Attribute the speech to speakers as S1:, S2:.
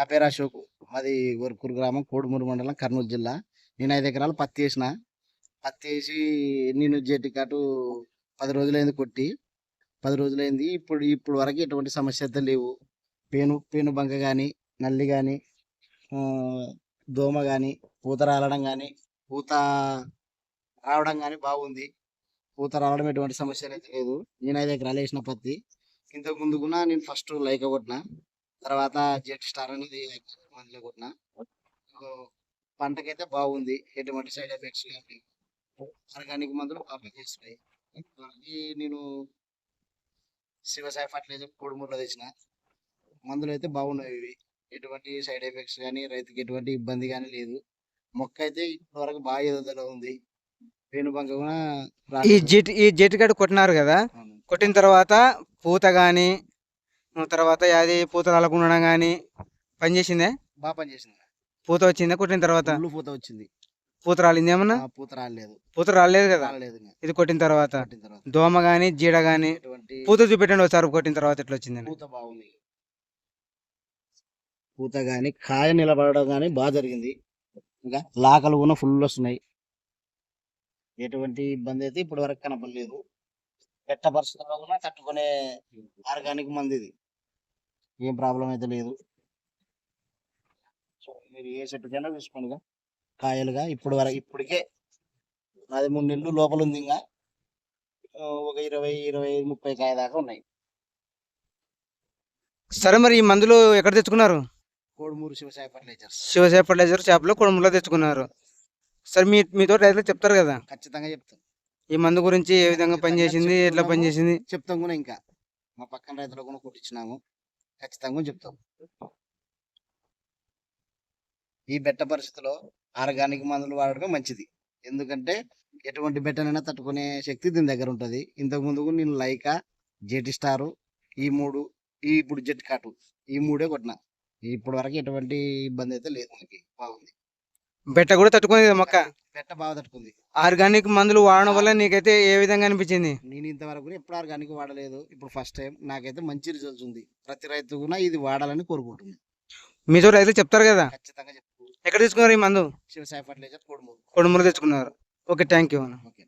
S1: నా పేరు అశోక్. మాది వరకూరు గ్రామం కోడుమూరు మండలం కర్నూలు జిల్లా. నేను ఐదు ఎకరాలు పత్తి వేసిన. పత్తి వేసి నేను జెట్టి కాటు పది రోజులైంది కొట్టి. పది రోజులైంది. ఇప్పుడు ఇప్పుడు వరకు ఎటువంటి సమస్య అయితే లేవు. పేను పేను బంక కానీ నల్లి కానీ దోమ కానీ పూత రాలడం కానీ పూత రావడం కానీ బాగుంది. పూత రావడం ఎటువంటి సమస్య అయితే లేదు. నేను ఐదు ఎకరాలు వేసిన పత్తి. ఇంతకు ముందు కూడా నేను ఫస్ట్ లైక్ కొట్టిన. తర్వాత జెట్ స్టార్ అనేది మందులో కొట్టిన. సో పంటకైతే బాగుంది. ఎటువంటి సైడ్ ఎఫెక్ట్స్ కానీ ఆర్గానిక్ మందులు బాగా చేస్తున్నాయి నేను శివసాయి ఫర్టిలైజర్ కోడుమూరులో తెచ్చిన. మందులు అయితే బాగున్నాయి ఇవి. ఎటువంటి సైడ్ ఎఫెక్ట్స్ కానీ రైతుకి ఎటువంటి ఇబ్బంది కానీ లేదు. మొక్క అయితే ఇప్పటివరకు బాగా ఎదుగుదల ఉంది. పేనుబంక కూడా
S2: ఈ. జెట్ ఈ జెట్ గడ్డ కొట్టినారు కదా. కొట్టిన తర్వాత పూత కానీ తర్వాత అది పూత రాలకుండా కానీ పనిచేసిందే
S1: బాగా పనిచేసింది
S2: పూత వచ్చిందా? కొట్టిన తర్వాత?
S1: ఫుల్ పూత వచ్చింది.
S2: పూత రాలింది ఏమన్నా?
S1: పూత రాలేదు
S2: పూత రాలేదు కదా?
S1: రాలేదు.
S2: ఇది కొట్టిన తర్వాత?
S1: కొట్టిన తర్వాత.
S2: దోమ కానీ జీడ
S1: ఎటువంటి
S2: పూత చూపెట్టండి ఒకసారి కొట్టిన తర్వాత ఎట్లా వచ్చిందని?
S1: పూత బాగుంది. పూత గాని కాయ నిలబడడం గాని బాగా జరిగింది. ఇంకా లాకలు కూడా ఫుల్ వస్తున్నాయి. ఎటువంటి ఇబ్బంది అయితే ఇప్పటి వరకు కనపడలేదు. పెట్ట పరిస్థితుల్లో కూడా తట్టుకునే ఆర్గానిక్ మంది ఇది. ఏం ప్రాబ్లం అయితే లేదు. సో మీరు ఏ చెట్టుకైనా తీసుకోండిగా కాయలుగా ఇప్పుడు వరకు ఇప్పటికే నాది మూడు నెలలు లోపల ఉంది ఇంకా. ఒక ఇరవై ఇరవై ముప్పై కాయ దాకా ఉన్నాయి.
S2: సరే మరి ఈ మందులు ఎక్కడ తెచ్చుకున్నారు?
S1: కోడుమూరు శివసాయి ఫర్టిలైజర్స్.
S2: శివసేప ఫర్టిలైజర్ చేపలో కొడుములో తెచ్చుకున్నారు. సరే మీ మీతో రైతులు చెప్తారు కదా.
S1: ఖచ్చితంగా చెప్తాం.
S2: ఈ మందు గురించి ఏ విధంగా పనిచేసింది ఎట్లా. పనిచేసింది?
S1: చెప్తాం కూడా ఇంకా. మా పక్కన రైతులకు కూడా కొట్టించినాము. ఖచ్చితంగా చెప్తాం. ఈ బెట్ట పరిస్థితిలో ఆర్గానిక్ మందులు వాడడం మంచిది. ఎందుకంటే ఎటువంటి బెట్టనైనా తట్టుకునే శక్తి దీని దగ్గర ఉంటుంది. ఇంతకు ముందు నేను లైకా జెటి స్టారు ఈ మూడు ఈ ఇప్పుడు జెట్ కాటు ఈ మూడే కొట్టిన. ఇప్పటి వరకు ఎటువంటి ఇబ్బంది అయితే లేదు మనకి. బాగుంది.
S2: బెట్ట కూడా తట్టుకునేది మొక్క?
S1: బెట్ట బాగా తట్టుకుంది.
S2: ఆర్గానిక్ మందులు వాడడం వల్ల నీకైతే ఏ విధంగా అనిపించింది?
S1: నేను ఇంతవరకు కూడా ఎప్పుడు ఆర్గానిక్ వాడలేదు. ఇప్పుడు ఫస్ట్ టైం నాకైతే మంచి రిజల్ట్స్ ఉంది. ప్రతి రైతు కూడా ఇది వాడాలని కోరుకుంటుంది.
S2: మీతో రైతులు చెప్తారు కదా?
S1: ఖచ్చితంగా చెప్పు
S2: ఎక్కడ తీసుకున్నారు ఈ మందు?
S1: శివసాయి ఫర్టిలైజర్ కోడుమూరు.
S2: కొడుములు తెచ్చుకున్నారు. Okay thank you
S1: okay.